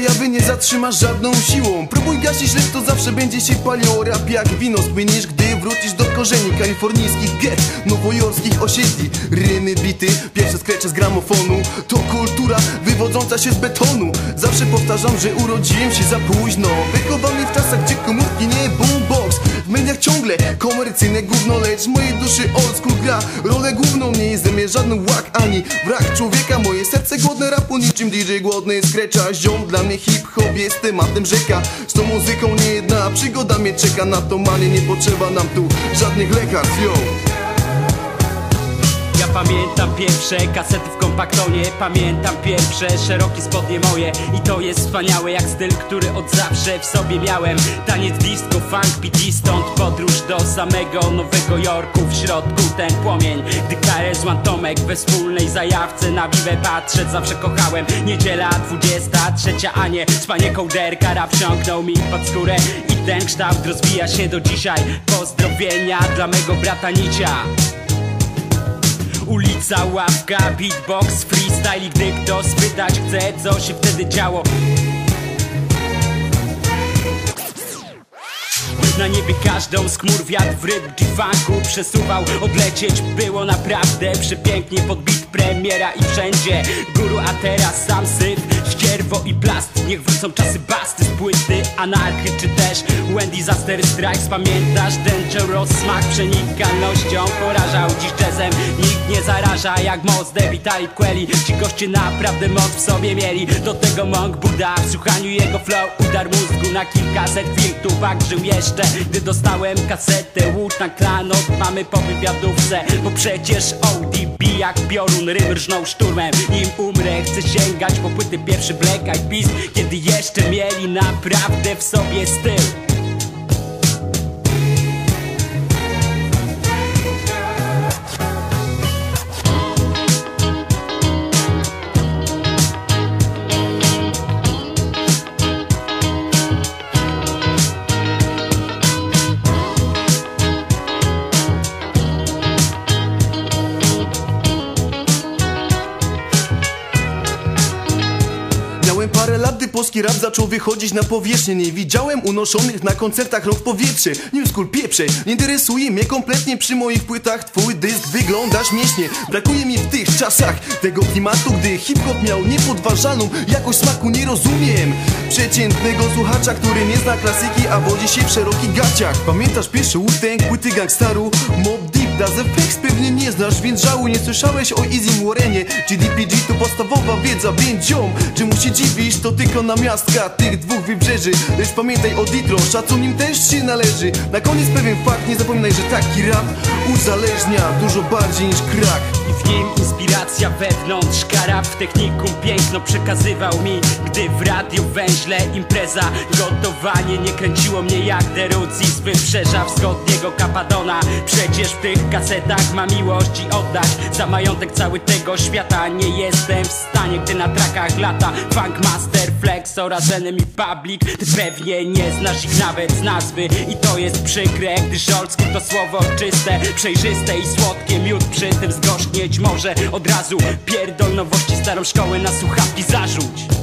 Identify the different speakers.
Speaker 1: zajawy nie zatrzymasz żadną siłą. Próbuj gasić, lecz to zawsze będzie się paliło. Rap jak wino spłyniesz, gdy wrócisz do korzeni Kalifornijskich get, nowojorskich osiedli. Rymy, bity, pierwsze skrecze z gramofonu. To kultura wywodząca się z betonu. Zawsze powtarzam, że urodziłem się za późno. Wychowany w czasach, gdzie komórki nie boombox W mediach ciągle komercyjne gówno Lecz mojej duszy old school gra rolę główną. Nie jestem ja żadny łak ani wrak człowieka. Moje serce głodne rapu niczym DJ głodny skrecza Ziom dla mnie hip-hop jest tematem rzeka. Z tą muzyką nie jedna przygoda mnie czeka. Na to manie nie potrzeba nam tu żadnych lekarstw, yo
Speaker 2: pamiętam pierwsze kasety w kompaktonie Pamiętam pierwsze szerokie spodnie moje. I to jest wspaniałe jak styl, który od zawsze w sobie miałem. Taniec disco, funk, PT, stąd podróż do samego Nowego Jorku. W środku ten płomień Gdy KRS-One Tomek we wspólnej zajawce Na Vive patrzeć zawsze kochałem. Niedziela 23, a nie spanie kołderka. Rap wsiąknął mi pod skórę I ten kształt rozwija się do dzisiaj. Pozdrowienia dla mego brata Nicia Ulica, ławka, beatbox, freestyle i gdy kto spytać chce, co się wtedy działo. Na niebie każdą z chmur wiatr w rytm funku przesuwał. Odlecieć było naprawdę przepięknie Podbit premiera i wszędzie. Guru, a teraz sam syf Niech wrócą czasy basty z płyty Anarchy czy też Wendy Zaster Strikes Pamiętasz? Ten rozsmak przenikalnością Porażał dziś jazzem. Nikt nie zaraża jak moc David Talib Quelli Ci goście naprawdę moc w sobie mieli. Do tego Monk Buddha W słuchaniu jego flow udar mózgu na kilkaset chwil Tupak żył jeszcze. Gdy dostałem kasetę Wu-Tang Clan od mamy po wywiadówce. Bo przecież ODB jak piorun Rym rżnął szturmem. Nim umrę chcę sięgać po płyty pierwszy Black Eyed Peas. Kiedy jeszcze mieli naprawdę w sobie styl
Speaker 1: Miałem parę lat, gdy polski rap zaczął wychodzić na powierzchnię. Nie widziałem unoszonych na koncertach rąk w powietrze. New school pieprze, nie interesuje mnie kompletnie Przy moich płytach. Twój dysk wygląda śmiesznie. Brakuje mi w tych czasach tego klimatu Gdy hip-hop miał niepodważalną jakość smaku. Nie rozumiem przeciętnego słuchacza Który nie zna klasyki, a wodzi się w szerokich gaciach. Pamiętasz pierwszy Wu-Tang, płyty gangstaru Mob Das FX pewnie nie znasz Więc żałuj, nie słyszałeś o Easy Warrenie. GDPG to podstawowa wiedza, więc ziom. Czemu się dziwisz, to tylko namiastka Tych dwóch wybrzeży, lecz pamiętaj o Ditro Szacun im też się należy. Na koniec pewien fakt, nie zapominaj, że taki rap Uzależnia dużo bardziej niż krak.
Speaker 2: I w nim inspiracja wewnątrz Karab w technikum piękno przekazywał mi. Gdy w radiu węźle impreza Gotowanie nie kręciło mnie jak derucji Z wybrzeża wschodniego Kapadona. Przecież w tych kasetach ma miłości oddać. Za majątek cały tego świata Nie jestem w stanie, gdy na trakach lata. Funk Master Flex oraz Enemy Public. Ty pewnie nie znasz ich nawet z nazwy. I to jest przykre, gdyż old school to słowo czyste Przejrzyste i słodkie, miód przy tym zgorznieć może. Od razu pierdol nowości, starą szkołę na słuchawki zarzuć